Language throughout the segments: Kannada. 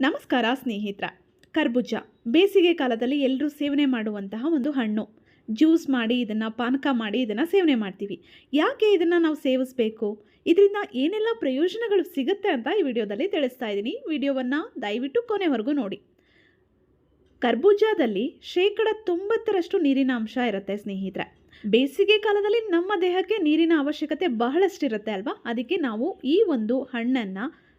ನಮಸ್ಕಾರ ಸ್ನೇಹಿತರ. ಕರ್ಬೂಜ. ಬೇಸಿಗೆ ಕಾಲದಲ್ಲಿ ಎಲ್ಲರೂ ಸೇವನೆ ಮಾಡುವಂತಹ ಒಂದು ಹಣ್ಣು. ಜ್ಯೂಸ್ ಮಾಡಿ ಇದನ್ನು, ಪಾನಕ ಮಾಡಿ ಇದನ್ನು ಸೇವನೆ ಮಾಡ್ತೀವಿ. ಯಾಕೆ ಇದನ್ನು ನಾವು ಸೇವಿಸಬೇಕು? ಇದರಿಂದ ಏನೆಲ್ಲ ಪ್ರಯೋಜನಗಳು ಸಿಗುತ್ತೆ ಅಂತ ಈ ವಿಡಿಯೋದಲ್ಲಿ ತಿಳಿಸ್ತಾ ಇದ್ದೀನಿ. ವಿಡಿಯೋವನ್ನು ದಯವಿಟ್ಟು ಕೊನೆವರೆಗೂ ನೋಡಿ. ಕರ್ಬೂಜದಲ್ಲಿ ಶೇಕಡ ತೊಂಬತ್ತರಷ್ಟು ನೀರಿನ ಅಂಶ ಇರುತ್ತೆ ಸ್ನೇಹಿತರೆ. ಬೇಸಿಗೆ ಕಾಲದಲ್ಲಿ ನಮ್ಮ ದೇಹಕ್ಕೆ ನೀರಿನ ಅವಶ್ಯಕತೆ ಬಹಳಷ್ಟಿರುತ್ತೆ ಅಲ್ವಾ? ಅದಕ್ಕೆ ನಾವು ಈ ಒಂದು ಹಣ್ಣನ್ನು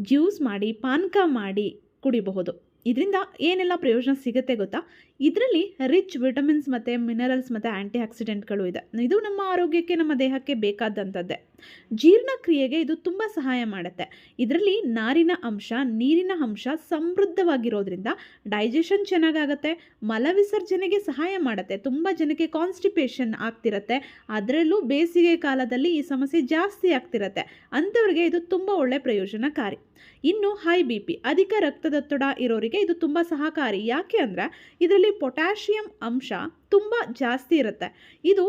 ಜ್ಯೂಸ್ ಮಾಡಿ, ಪಾನಕ ಮಾಡಿ ಕುಡಿಬಹುದು. ಇದರಿಂದ ಏನೆಲ್ಲ ಪ್ರಯೋಜನ ಸಿಗುತ್ತೆ ಗೊತ್ತಾ? ಇದರಲ್ಲಿ ರಿಚ್ ವಿಟಮಿನ್ಸ್ ಮತ್ತು ಮಿನರಲ್ಸ್ ಮತ್ತು ಆ್ಯಂಟಿ ಆಕ್ಸಿಡೆಂಟ್ಗಳು ಇದೆ. ಇದು ನಮ್ಮ ಆರೋಗ್ಯಕ್ಕೆ, ನಮ್ಮ ದೇಹಕ್ಕೆ ಬೇಕಾದಂಥದ್ದೇ. ಜೀರ್ಣಕ್ರಿಯೆಗೆ ಇದು ತುಂಬ ಸಹಾಯ ಮಾಡುತ್ತೆ. ಇದರಲ್ಲಿ ನಾರಿನ ಅಂಶ, ನೀರಿನ ಅಂಶ ಸಮೃದ್ಧವಾಗಿರೋದ್ರಿಂದ ಡೈಜೆಷನ್ ಚೆನ್ನಾಗಾಗತ್ತೆ ಮಲವಿಸರ್ಜನೆಗೆ ಸಹಾಯ ಮಾಡುತ್ತೆ, ತುಂಬ ಜನಕ್ಕೆ ಕಾನ್ಸ್ಟಿಪೇಷನ್ ಆಗ್ತಿರತ್ತೆ, ಅದರಲ್ಲೂ ಬೇಸಿಗೆ ಕಾಲದಲ್ಲಿ ಈ ಸಮಸ್ಯೆ ಜಾಸ್ತಿ ಆಗ್ತಿರತ್ತೆ. ಅಂಥವ್ರಿಗೆ ಇದು ತುಂಬ ಒಳ್ಳೆ ಪ್ರಯೋಜನಕಾರಿ. ಇನ್ನು ಹೈ ಬಿ ಪಿ ಅಧಿಕ ರಕ್ತದೊತ್ತಡ ಇರೋರಿಗೆ ಇದು ತುಂಬ ಸಹಕಾರಿ. ಯಾಕೆ ಅಂದರೆ, ಇದರಲ್ಲಿ ಪೊಟ್ಯಾಷಿಯಂ ಅಂಶ ತುಂಬ ಜಾಸ್ತಿ ಇರುತ್ತೆ. ಇದು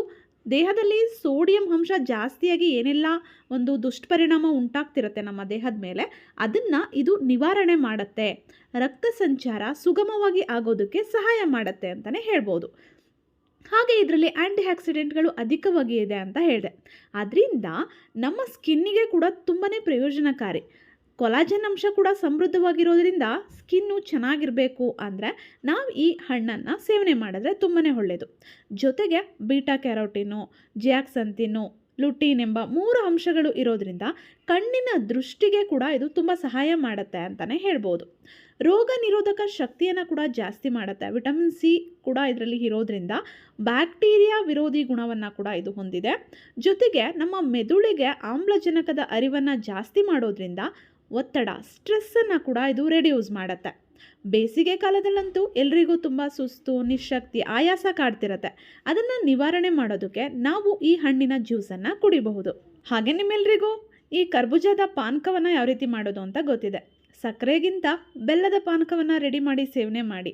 ದೇಹದಲ್ಲಿ ಸೋಡಿಯಂ ಅಂಶ ಜಾಸ್ತಿಯಾಗಿ ಏನೆಲ್ಲ, ಒಂದು ದುಷ್ಪರಿಣಾಮ ಉಂಟಾಗ್ತಿರುತ್ತೆ ನಮ್ಮ ದೇಹದ ಮೇಲೆ, ಅದನ್ನು ಇದು ನಿವಾರಣೆ ಮಾಡುತ್ತೆ. ರಕ್ತ ಸಂಚಾರ ಸುಗಮವಾಗಿ ಆಗೋದಕ್ಕೆ ಸಹಾಯ ಮಾಡುತ್ತೆ ಅಂತಲೇ ಹೇಳ್ಬೋದು. ಹಾಗೆ ಇದರಲ್ಲಿ ಆ್ಯಂಟಿ ಆಕ್ಸಿಡೆಂಟ್ಗಳು ಅಧಿಕವಾಗಿ ಇದೆ ಅಂತ ಹೇಳಿದೆ. ಅದರಿಂದ ನಮ್ಮ ಸ್ಕಿನ್ನಿಗೆ ಕೂಡ ತುಂಬಾ ಪ್ರಯೋಜನಕಾರಿ. ಕೊಲಾಜನ್ ಅಂಶ ಕೂಡ ಸಮೃದ್ಧವಾಗಿರೋದ್ರಿಂದ ಸ್ಕಿನ್ನು ಚೆನ್ನಾಗಿರಬೇಕು ಅಂದರೆ ನಾವು ಈ ಹಣ್ಣನ್ನು ಸೇವನೆ ಮಾಡಿದ್ರೆ ತುಂಬಾ ಒಳ್ಳೆಯದು ಜೊತೆಗೆ ಬೀಟಾ ಕ್ಯಾರೋಟಿನು ಜಿಯಾಕ್ಸಂತಿನು ಲುಟೀನ್ ಎಂಬ ಮೂರು ಅಂಶಗಳು ಇರೋದ್ರಿಂದ ಕಣ್ಣಿನ ದೃಷ್ಟಿಗೆ ಕೂಡ ಇದು ತುಂಬ ಸಹಾಯ ಮಾಡುತ್ತೆ ಅಂತಲೇ ಹೇಳ್ಬೋದು. ರೋಗ ನಿರೋಧಕ ಶಕ್ತಿಯನ್ನು ಕೂಡ ಜಾಸ್ತಿ ಮಾಡುತ್ತೆ. ವಿಟಮಿನ್ ಸಿ ಕೂಡ ಇದರಲ್ಲಿ ಇರೋದ್ರಿಂದ ಬ್ಯಾಕ್ಟೀರಿಯಾ ವಿರೋಧಿ ಗುಣವನ್ನು ಕೂಡ ಇದು ಹೊಂದಿದೆ. ಜೊತೆಗೆ ನಮ್ಮ ಮೆದುಳಿಗೆ ಆಮ್ಲಜನಕದ ಅರಿವನ್ನು ಜಾಸ್ತಿ ಮಾಡೋದ್ರಿಂದ ಒತ್ತಡ, ಸ್ಟ್ರೆಸ್ಸನ್ನು ಕೂಡ ಇದು ರೆಡ್ಯೂಸ್ ಮಾಡುತ್ತೆ. ಬೇಸಿಗೆ ಕಾಲದಲ್ಲಂತೂ ಎಲ್ರಿಗೂ ತುಂಬ ಸುಸ್ತು ನಿಶಕ್ತಿ ಆಯಾಸ ಕಾಡ್ತಿರತ್ತೆ. ಅದನ್ನು ನಿವಾರಣೆ ಮಾಡೋದಕ್ಕೆ ನಾವು ಈ ಹಣ್ಣಿನ ಜ್ಯೂಸನ್ನು ಕುಡಿಬಹುದು. ಹಾಗೆ ನಿಮ್ಮೆಲ್ರಿಗೂ ಈ ಕರ್ಬೂಜದ ಪಾನಕವನ್ನು ಯಾವ ರೀತಿ ಮಾಡೋದು ಅಂತ ಗೊತ್ತಿದೆ. ಸಕ್ಕರೆಗಿಂತ ಬೆಲ್ಲದ ಪಾನಕವನ್ನು ರೆಡಿ ಮಾಡಿ ಸೇವನೆ ಮಾಡಿ.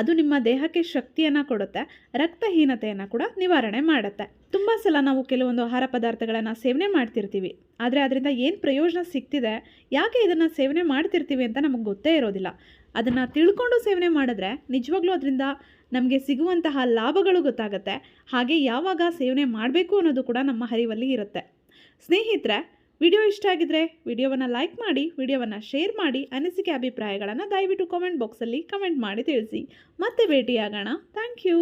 ಅದು ನಿಮ್ಮ ದೇಹಕ್ಕೆ ಶಕ್ತಿಯನ್ನು ಕೊಡುತ್ತೆ, ರಕ್ತಹೀನತೆಯನ್ನು ಕೂಡ ನಿವಾರಣೆ ಮಾಡುತ್ತೆ. ತುಂಬ ಸಲ ನಾವು ಕೆಲವೊಂದು ಆಹಾರ ಪದಾರ್ಥಗಳನ್ನು ಸೇವನೆ ಮಾಡ್ತಿರ್ತೀವಿ. ಆದರೆ ಅದರಿಂದ ಏನು ಪ್ರಯೋಜನ ಸಿಗ್ತಿದೆ, ಯಾಕೆ ಇದನ್ನು ಸೇವನೆ ಮಾಡ್ತಿರ್ತೀವಿ ಅಂತ ನಮಗೆ ಗೊತ್ತೇ ಇರೋದಿಲ್ಲ. ಅದನ್ನು ತಿಳ್ಕೊಂಡು ಸೇವನೆ ಮಾಡಿದ್ರೆ ನಿಜವಾಗ್ಲೂ ಅದರಿಂದ ನಮಗೆ ಸಿಗುವಂತಹ ಲಾಭಗಳು ಗೊತ್ತಾಗುತ್ತೆ. ಹಾಗೆ ಯಾವಾಗ ಸೇವನೆ ಮಾಡಬೇಕು ಅನ್ನೋದು ಕೂಡ ನಮ್ಮ ಹರಿವಲ್ಲಿ ಇರುತ್ತೆ. ಸ್ನೇಹಿತರೆ ವಿಡಿಯೋ ಇಷ್ಟ ಆಗಿದ್ರೆ ವಿಡಿಯೋವನ್ನು ಲೈಕ್ ಮಾಡಿ, ವಿಡಿಯೋವನ್ನು ಶೇರ್ ಮಾಡಿ, ಅನಿಸಿಕೆ ಅಭಿಪ್ರಾಯಗಳನ್ನು ದಯವಿಟ್ಟು ಕಾಮೆಂಟ್ ಬಾಕ್ಸಲ್ಲಿ ಕಮೆಂಟ್ ಮಾಡಿ ತಿಳಿಸಿ. ಮತ್ತೆ ಭೇಟಿಯಾಗೋಣ. Thank you